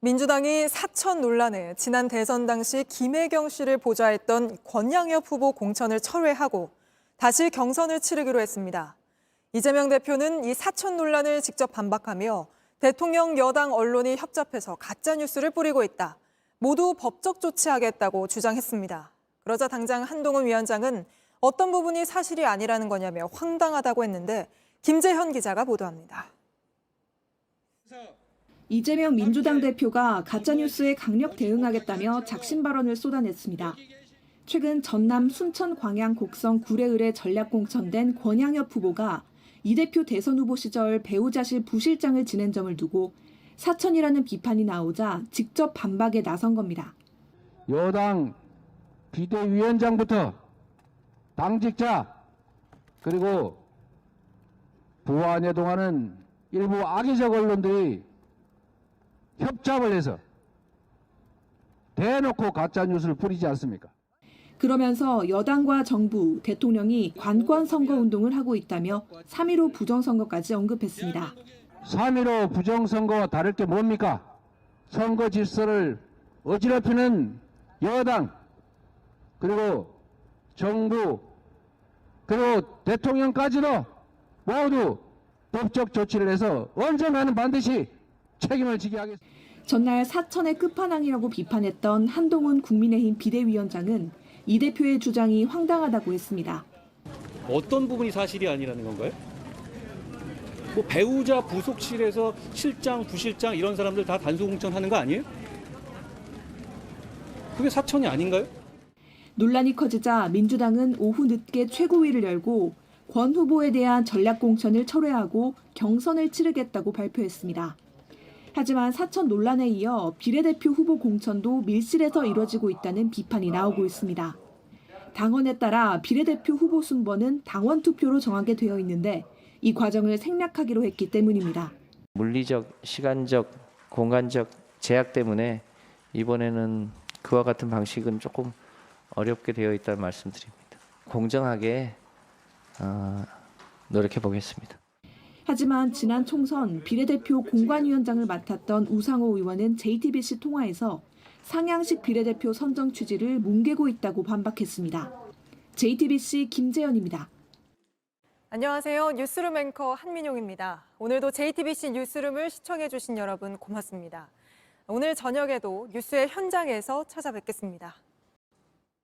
민주당이 사천 논란에 지난 대선 당시 김혜경 씨를 보좌했던 권양엽 후보 공천을 철회하고 다시 경선을 치르기로 했습니다. 이재명 대표는 이 사천 논란을 직접 반박하며 대통령 여당 언론이 협잡해서 가짜 뉴스를 뿌리고 있다. 모두 법적 조치하겠다고 주장했습니다. 그러자 당장 한동훈 위원장은 어떤 부분이 사실이 아니라는 거냐며 황당하다고 했는데 김재현 기자가 보도합니다. 이재명 민주당 대표가 가짜뉴스에 강력 대응하겠다며 작심 발언을 쏟아냈습니다. 최근 전남 순천 광양 곡성 구례을에 전략 공천된 권양엽 후보가 이 대표 대선 후보 시절 배우자실 부실장을 지낸 점을 두고 사천이라는 비판이 나오자 직접 반박에 나선 겁니다. 여당 비대위원장부터 당직자 그리고 부안에 동하는 일부 악의적 언론들이 협잡을 해서 대놓고 가짜 뉴스를 뿌리지 않습니까? 그러면서 여당과 정부, 대통령이 관권 선거 운동을 하고 있다며 3.15 부정선거까지 언급했습니다. 3.15 부정선거와 다를 게 뭡니까? 선거 질서를 어지럽히는 여당, 그리고 정부, 그리고 대통령까지도 모두 법적 조치를 해서 언젠가는 반드시 책임을 지게 하겠습니다. 전날 사천의 끝판왕이라고 비판했던 한동훈 국민의힘 비대위원장은 이 대표의 주장이 황당하다고 했습니다. 어떤 부분이 사실이 아니라는 건가요? 뭐 배우자 부속실에서 실장, 부실장 이런 사람들 다 단수 공천하는 거 아니에요? 그게 사천이 아닌가요? 논란이 커지자 민주당은 오후 늦게 최고위를 열고 권 후보에 대한 전략 공천을 철회하고 경선을 치르겠다고 발표했습니다. 하지만 사천 논란에 이어 비례대표 후보 공천도 밀실에서 이뤄지고 있다는 비판이 나오고 있습니다. 당원에 따라 비례대표 후보 순번은 당원 투표로 정하게 되어 있는데 이 과정을 생략하기로 했기 때문입니다. 물리적, 시간적, 공간적 제약 때문에 이번에는 그와 같은 방식은 조금 어렵게 되어 있다는 말씀드립니다. 공정하게 어, 노력해 보겠습니다. 하지만 지난 총선 비례대표 공관위원장을 맡았던 우상호 의원은 JTBC 통화에서 상향식 비례대표 선정 취지를 뭉개고 있다고 반박했습니다. JTBC 김재현입니다. 안녕하세요. 뉴스룸 앵커 한민용입니다. 오늘도 JTBC 뉴스룸을 시청해주신 여러분 고맙습니다. 오늘 저녁에도 뉴스의 현장에서 찾아뵙겠습니다.